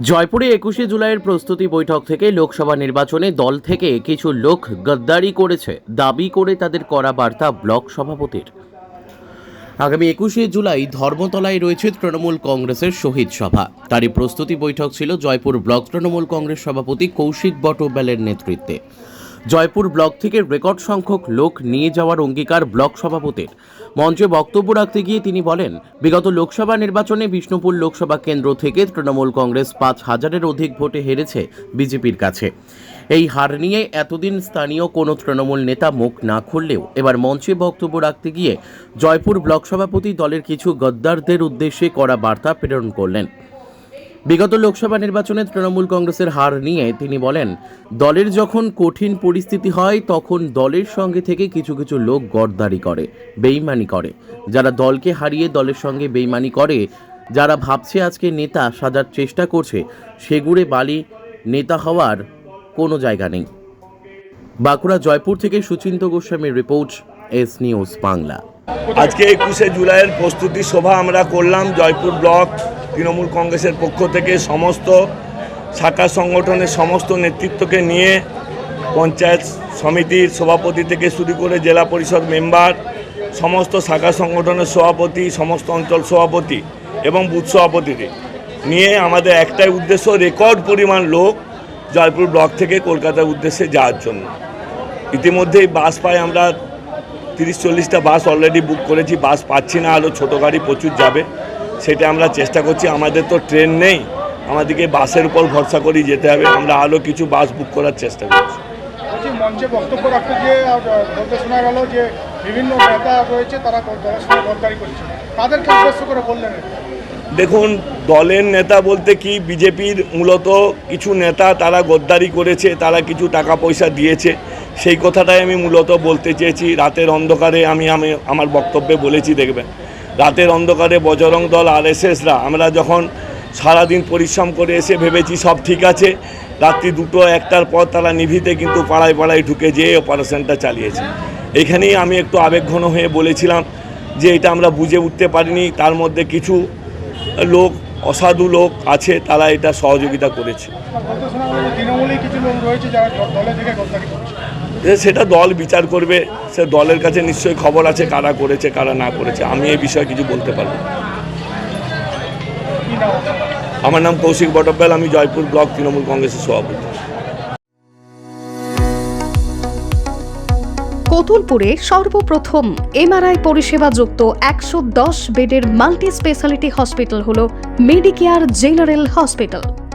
জয়পুরে একুশে জুলাইয়ের প্রস্তুতি বৈঠক থেকে লোকসভা নির্বাচনে দল থেকে কিছু লোক গদ্দারি করেছে, দাবি করে তাদের করা বার্তা ব্লক সভাপতির। আগামী একুশে জুলাই ধর্মতলায় রয়েছে তৃণমূল কংগ্রেসের শহীদ সভা। তারই প্রস্তুতি বৈঠক ছিল জয়পুর ব্লক তৃণমূল কংগ্রেস সভাপতি কৌশিক বটবেলের নেতৃত্বে। জয়পুর ব্লক থেকে রেকর্ড সংখ্যক লোক নিয়ে যাওয়ার অঙ্গীকার ব্লক সভাপতির। মঞ্চে বক্তব্য রাখতে গিয়ে তিনি বলেন, বিগত লোকসভা নির্বাচনে বিষ্ণুপুর লোকসভা কেন্দ্র থেকে তৃণমূল কংগ্রেস পাঁচ হাজারের অধিক ভোটে হেরেছে বিজেপির কাছে। এই হার নিয়ে এতদিন স্থানীয় কোনো তৃণমূল নেতা মুখ না খুললেও এবার মঞ্চে বক্তব্য রাখতে গিয়ে জয়পুর ব্লক সভাপতি দলের কিছু গদ্দারদের উদ্দেশ্যে করা বার্তা প্রেরণ করলেন। বিগত লোকসভা নির্বাচনে তৃণমূল কংগ্রেসের হার নিয়ে তিনি বলেন, দলের যখন কঠিন পরিস্থিতি হয়, তখন দলের সঙ্গে থেকে কিছু কিছু লোক গড়দারি করে, বেইমানি করে। যারা দলকে হারিয়ে দলের সঙ্গে বেইমানি করে, যারা ভাবছে আজকে নেতা সাজার চেষ্টা করছে, সেগুড়ে বালি নেতা হওয়ার কোনো জায়গা নেই। বাঁকুড়া জয়পুর থেকে সুচিন্ত গোস্বামীর রিপোর্ট, এস নিউজ বাংলা। আজকে একুশে জুলাইয়ের প্রস্তুতি সভা আমরা করলাম জয়পুর ব্লক তৃণমূল কংগ্রেসের পক্ষ থেকে সমস্ত শাখা সংগঠনের সমস্ত নেতৃত্বকে নিয়ে পঞ্চায়েত সমিতির সভাপতি থেকে শুরু করে জেলা পরিষদ মেম্বার, সমস্ত শাখা সংগঠনের সভাপতি, সমস্ত অঞ্চল সভাপতি এবং বুথ সভাপতিদের নিয়ে আমাদের একটাই উদ্দেশ্য, রেকর্ড পরিমাণ লোক জয়পুর ব্লক থেকে কলকাতার উদ্দেশ্যে যাওয়ার জন্য। ইতিমধ্যেই বাস পাই আমরা তিরিশ চল্লিশটা বাস অলরেডি বুক করেছি, বাস পাচ্ছি না আরও ছোটো গাড়ি প্রচুর যাবে। সেটা আমরা চেষ্টা করছি আমাদের তো ট্রেন নেই আমাদেরকে বাসের উপর ভরসা করেই যেতে হবে আমরা আরও কিছু বাস বুক করার চেষ্টা করছি। মঞ্চে বক্তব্য রাখতে গিয়ে বলতে শোনা গেল যে বিভিন্ন নেতা রয়েছে তারা দলের সঙ্গে গদ্দারি করছে। তাদেরকে উদ্দেশ্য করে বললেন দেখুন দলের নেতা বলতে কি বিজেপির মূলত কিছু নেতা তারা গদ্দারি করেছে তারা কিছু টাকা পয়সা দিয়েছে সেই কথাটাই আমি মূলত বলতে চেয়েছি। রাতের অন্ধকারে আমি আমি আমার বক্তব্যে বলেছি দেখবেন। রাতের অন্ধকারে বজরং দল আর এসরা আমরা যখন সারাদিন পরিশ্রম করে এসে ভেবেছি সব ঠিক আছে, রাত্রি দুটো একটার পর তারা নিভিতে কিন্তু পাড়ায় পাড়ায় ঢুকে যেয়ে অপারেশনটা চালিয়েছে। এখানেই আমি একটু আবেগঘন হয়ে বলেছিলাম যে এটা আমরা বুঝে উঠতে পারিনি, তার মধ্যে কিছু লোক, অসাধু লোক আছে, তারা এটা সহযোগিতা করেছে। সেটা দল বিচার করবে, সে দলের কাছে নিশ্চয়ই খবর আছে কারা করেছে, কারা না করেছে। আমি এই বিষয়ে কিছু বলতে পারব? আমার নাম কৌশিক বটব্যাল, আমি জয়পুর ব্লক তৃণমূল কংগ্রেসের সভাপতি। কতুলপুরে সর্বপ্রথম এমআরআই পরিষেবা যুক্ত একশো দশ বেডের মাল্টি স্পেশালিটি হসপিটাল হল মেডিকেয়ার জেনারেল হসপিটাল।